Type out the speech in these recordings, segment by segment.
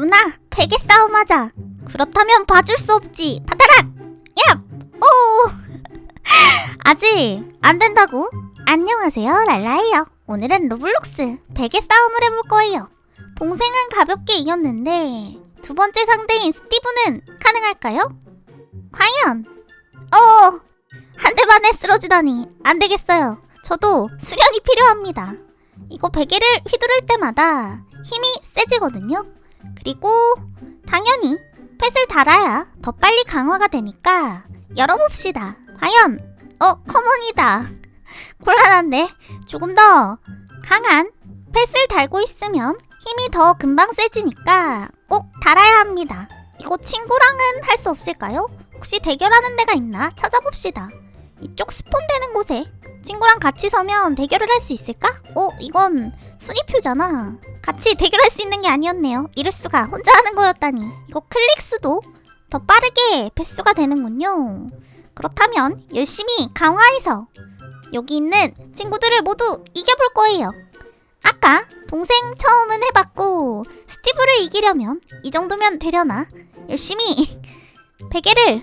누나, 베개 싸움하자. 그렇다면 봐줄 수 없지. 받아라! 야! 오! 아직 안 된다고? 안녕하세요, 랄라이요. 오늘은 로블록스 베개 싸움을 해볼 거예요. 동생은 가볍게 이겼는데 두 번째 상대인 스티브는 가능할까요? 과연? 어! 한 대 만에 쓰러지다니 안 되겠어요. 저도 수련이 필요합니다. 이거 베개를 휘두를 때마다 힘이 세지거든요. 그리고 당연히 펫을 달아야 더 빨리 강화가 되니까 열어봅시다. 과연 어 커먼이다. 곤란한데 조금 더 강한 펫을 달고 있으면 힘이 더 금방 세지니까 꼭 달아야 합니다. 이거 친구랑은 할 수 없을까요? 혹시 대결하는 데가 있나 찾아봅시다. 이쪽 스폰되는 곳에 친구랑 같이 서면 대결을 할 수 있을까? 어, 이건 순위표잖아. 같이 대결할 수 있는 게 아니었네요. 이럴 수가 혼자 하는 거였다니. 이거 클릭 수도 더 빠르게 배수가 되는군요. 그렇다면 열심히 강화해서 여기 있는 친구들을 모두 이겨볼 거예요. 아까 동생 처음은 해봤고 스티브를 이기려면 이 정도면 되려나? 열심히 베개를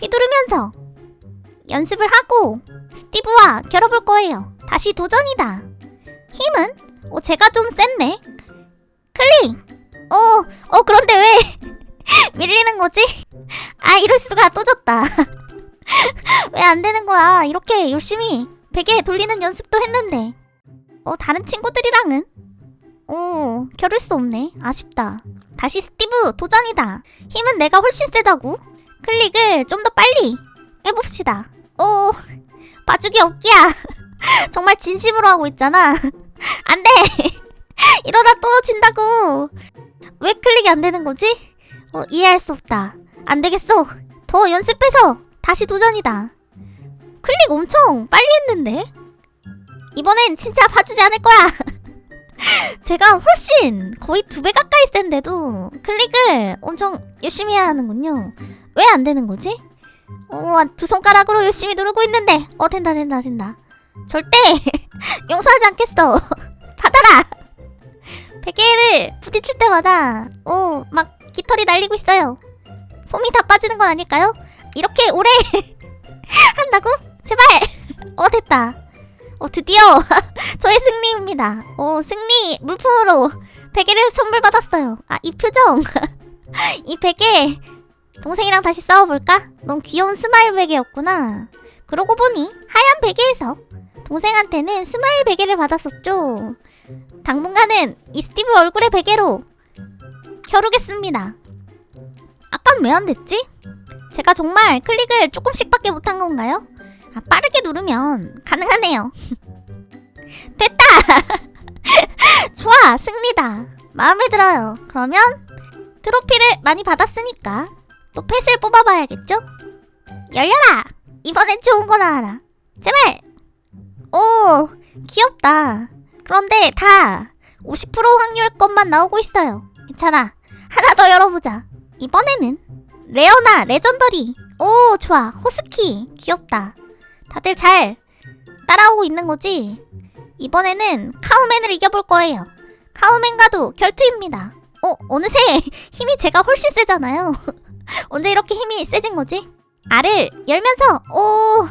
휘두르면서 연습을 하고 스티브와 겨뤄볼 거예요. 다시 도전이다. 힘은 어, 제가 좀 센데. 클릭. 어, 어 그런데 왜 밀리는 거지? 아 이럴 수가 또 졌다. 왜 안 되는 거야? 이렇게 열심히 베개 돌리는 연습도 했는데. 어 다른 친구들이랑은 어 겨룰 수 없네. 아쉽다. 다시 스티브 도전이다. 힘은 내가 훨씬 세다고. 클릭을 좀 더 빨리 해봅시다. 오, 봐주기 없기야. 정말 진심으로 하고 있잖아. 안 돼! 이러다 또 진다고! 왜 클릭이 안 되는 거지? 어, 이해할 수 없다. 안 되겠어. 더 연습해서 다시 도전이다. 클릭 엄청 빨리 했는데? 이번엔 진짜 봐주지 않을 거야! 제가 훨씬 거의 두 배 가까이 센데도 클릭을 엄청 열심히 해야 하는군요. 왜 안 되는 거지? 어, 두 손가락으로 열심히 누르고 있는데. 어, 된다, 된다, 된다. 절대 용서하지 않겠어. 받아라. 베개를 부딪힐 때마다, 어, 막 깃털이 날리고 있어요. 솜이 다 빠지는 건 아닐까요? 이렇게 오래 한다고? 제발. 어, 됐다. 어, 드디어 저의 승리입니다. 어, 승리 물품으로 베개를 선물 받았어요. 아, 이 표정. 이 베개 동생이랑 다시 싸워볼까? 넌 귀여운 스마일 베개였구나. 그러고 보니 하얀 베개에서 동생한테는 스마일 베개를 받았었죠. 당분간은 이 스티브 얼굴의 베개로 겨루겠습니다. 아깐 왜 안 됐지? 제가 정말 클릭을 조금씩밖에 못한 건가요? 아, 빠르게 누르면 가능하네요. 됐다! 좋아, 승리다. 마음에 들어요. 그러면 트로피를 많이 받았으니까 또 펫을 뽑아봐야겠죠? 열려라! 이번엔 좋은 거 나와라. 제발! 오, 귀엽다. 그런데 다 50% 확률 것만 나오고 있어요. 괜찮아. 하나 더 열어보자. 이번에는 레어나 레전더리. 오, 좋아. 호스키. 귀엽다. 다들 잘 따라오고 있는 거지? 이번에는 카우맨을 이겨볼 거예요. 카우맨과도 결투입니다. 어, 어느새 힘이 제가 훨씬 세잖아요. 언제 이렇게 힘이 세진 거지? 알을 열면서 오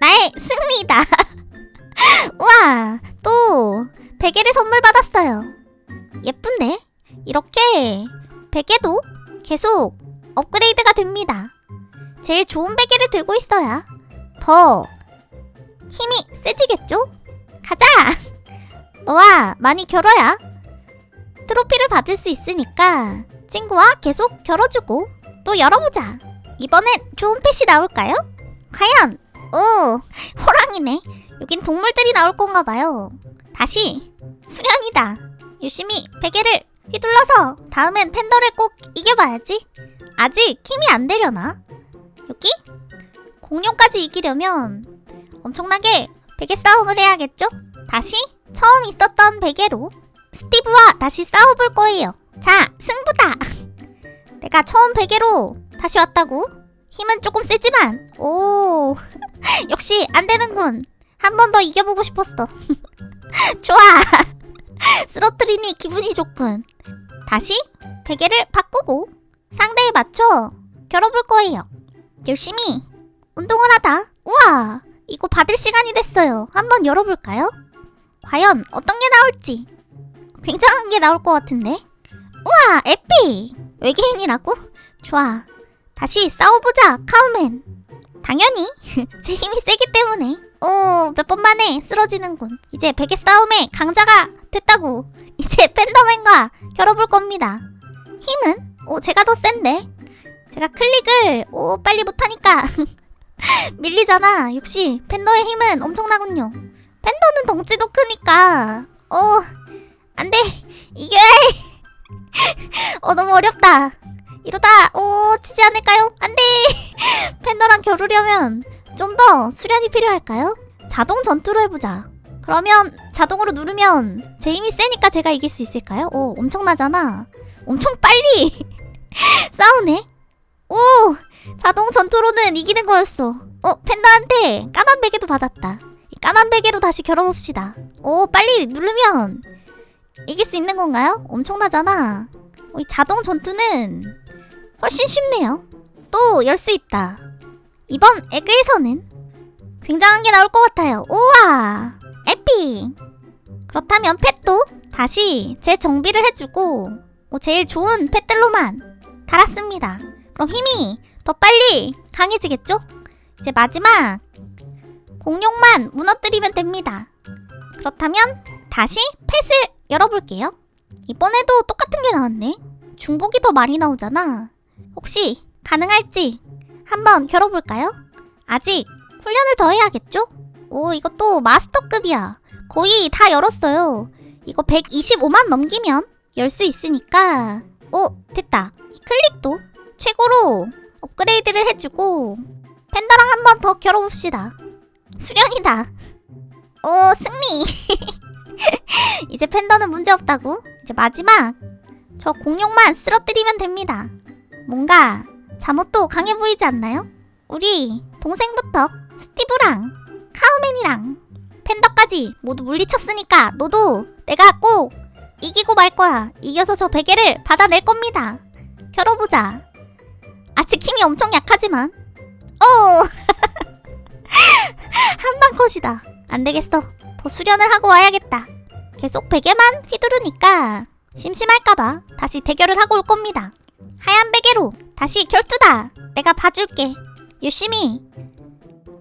나의 승리다. 와, 또 베개를 선물 받았어요. 예쁜데? 이렇게 베개도 계속 업그레이드가 됩니다. 제일 좋은 베개를 들고 있어야 더 힘이 세지겠죠? 가자! 너와 많이 겨뤄야 트로피를 받을 수 있으니까 친구와 계속 겨뤄주고 또 열어보자. 이번엔 좋은 펫이 나올까요? 과연? 오, 호랑이네. 여긴 동물들이 나올 건가 봐요. 다시 수련이다. 열심히 베개를 휘둘러서 다음엔 팬더를 꼭 이겨봐야지. 아직 힘이 안 되려나? 여기? 공룡까지 이기려면 엄청나게 베개 싸움을 해야겠죠? 다시 처음 있었던 베개로 스티브와 다시 싸워볼 거예요. 자, 승부다. 내가 처음 베개로 다시 왔다고? 힘은 조금 세지만, 오, 역시 안 되는군. 한 번 더 이겨보고 싶었어. 좋아. 쓰러뜨리니 기분이 좋군. 다시 베개를 바꾸고 상대에 맞춰 겨뤄볼 거예요. 열심히 운동을 하다. 우와! 이거 받을 시간이 됐어요. 한번 열어볼까요? 과연 어떤 게 나올지. 굉장한 게 나올 것 같은데. 우와! 에피! 외계인이라고? 좋아. 다시 싸워보자, 카우맨. 당연히 제 힘이 세기 때문에. 오, 몇 번 만에 쓰러지는군. 이제 베개 싸움의 강자가 됐다고. 이제 팬더맨과 겨뤄볼 겁니다. 힘은? 오, 제가 더 센데. 제가 클릭을 오 빨리 못하니까 밀리잖아. 역시 팬더의 힘은 엄청나군요. 팬더는 덩치도 크니까. 어, 안 돼. 이게. 어, 너무 어렵다. 이러다, 오, 지지 않을까요? 안 돼. 팬더랑 겨루려면 좀 더 수련이 필요할까요? 자동 전투로 해보자. 그러면 자동으로 누르면 제 힘이 세니까 제가 이길 수 있을까요? 오, 엄청나잖아. 엄청 빨리 싸우네. 오, 자동 전투로는 이기는 거였어. 어, 팬더한테 까만 베개도 받았다. 이 까만 베개로 다시 겨뤄봅시다. 오, 빨리 누르면 이길 수 있는 건가요? 엄청나잖아. 어, 이 자동 전투는 훨씬 쉽네요. 또 열 수 있다. 이번 에그에서는 굉장한 게 나올 것 같아요. 우와! 에피! 그렇다면 펫도 다시 재정비를 해주고 어, 제일 좋은 펫들로만 달았습니다. 그럼 힘이 더 빨리 강해지겠죠? 이제 마지막 공룡만 무너뜨리면 됩니다. 그렇다면 다시 펫을 열어볼게요. 이번에도 똑같은 게 나왔네. 중복이 더 많이 나오잖아. 혹시 가능할지 한번 겨뤄볼까요? 아직 훈련을 더 해야겠죠? 오, 이것도 마스터급이야. 거의 다 열었어요. 이거 125만 넘기면 열 수 있으니까. 오, 됐다. 이 클릭도 최고로 업그레이드를 해주고 팬더랑 한번 더 겨뤄봅시다. 수련이다. 오, 승리. 이제 팬더는 문제없다고. 이제 마지막 저 공룡만 쓰러뜨리면 됩니다. 뭔가 잠옷도 강해 보이지 않나요? 우리 동생부터 스티브랑 카우맨이랑 팬더까지 모두 물리쳤으니까 너도 내가 꼭 이기고 말 거야. 이겨서 저 베개를 받아낼 겁니다. 겨뤄보자. 아직 힘이 엄청 약하지만. 오! 한방 컷이다. 안 되겠어. 더 수련을 하고 와야겠다. 계속 베개만 휘두르니까 심심할까봐 다시 대결을 하고 올 겁니다. 하얀 베개로 다시 결투다. 내가 봐줄게. 열심히.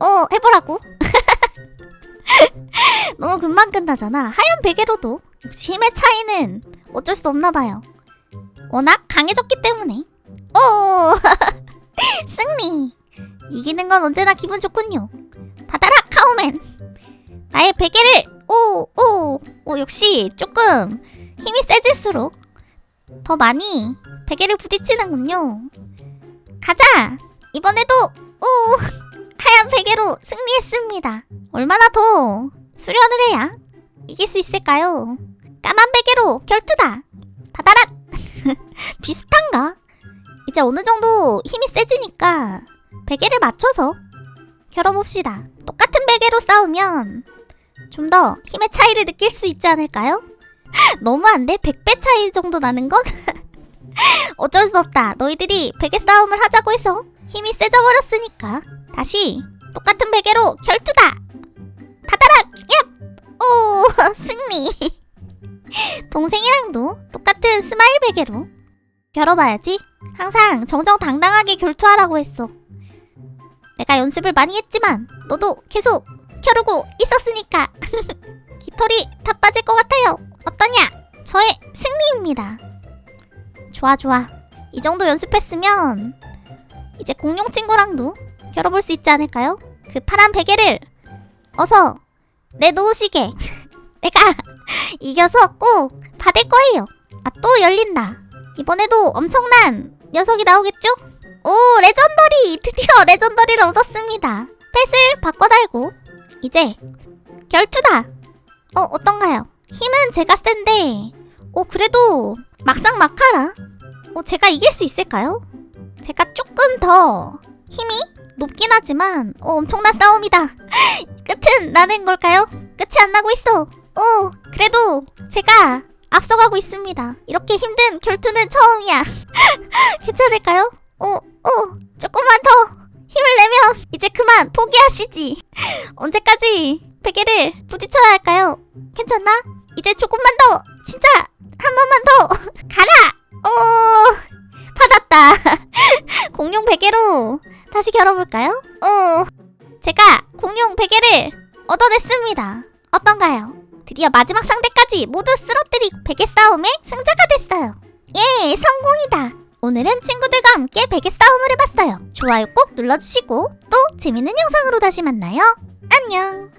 어, 해보라고. 너무 금방 끝나잖아. 하얀 베개로도 힘의 차이는 어쩔 수 없나 봐요. 워낙 강해졌기 때문에. 오! 승리. 이기는 건 언제나 기분 좋군요. 받아라, 카우맨. 나의 베개를 오, 오, 오 역시 조금 힘이 세질수록 더 많이 베개를 부딪히는군요. 가자! 이번에도, 오! 하얀 베개로 승리했습니다. 얼마나 더 수련을 해야 이길 수 있을까요? 까만 베개로 결투다! 받아라! 비슷한가? 이제 어느 정도 힘이 세지니까 베개를 맞춰서 겨뤄봅시다. 똑같은 베개로 싸우면 좀 더 힘의 차이를 느낄 수 있지 않을까요? 너무한데? 100배 차이 정도 나는 건? 어쩔 수 없다. 너희들이 베개 싸움을 하자고 해서 힘이 세져 버렸으니까 다시 똑같은 베개로 결투다. 받아라. 얍. 오 승리. 동생이랑도 똑같은 스마일 베개로 겨뤄봐야지. 항상 정정당당하게 결투하라고 했어. 내가 연습을 많이 했지만 너도 계속 겨루고 있었으니까 깃털이 다 빠질 것 같아요. 어떠냐? 저의 승리입니다. 좋아 좋아. 이 정도 연습했으면 이제 공룡 친구랑도 겨뤄볼 수 있지 않을까요? 그 파란 베개를 어서 내놓으시게. 내가 이겨서 꼭 받을 거예요. 아 또 열린다. 이번에도 엄청난 녀석이 나오겠죠? 오 레전더리 드디어 레전더리를 얻었습니다. 펫을 바꿔 달고 이제 결투다. 어 어떤가요? 힘은 제가 센데 어 그래도 막상 막하라. 어 제가 이길 수 있을까요? 제가 조금 더 힘이 높긴 하지만 어, 엄청난 싸움이다. 끝은 나는 걸까요? 끝이 안 나고 있어. 오 그래도 제가 앞서가고 있습니다. 이렇게 힘든 결투는 처음이야. 괜찮을까요? 어, 어, 조금만 더 힘을 내면 이제 그만 포기하시지. 언제까지 베개를 부딪혀야 할까요? 괜찮나? 이제 조금만 더, 진짜 한 번만 더 가라. 어, 받았다. 공룡 베개로 다시 겨뤄볼까요? 어, 제가 공룡 베개를 얻어냈습니다. 어떤가요? 드디어 마지막 상대까지 모두 쓰러뜨리고 베개 싸움의 승자가 됐어요. 예, 성공이다. 오늘은 친구들과 함께 베개 싸움을 해봤어요. 좋아요 꼭 눌러주시고 또 재밌는 영상으로 다시 만나요. 안녕.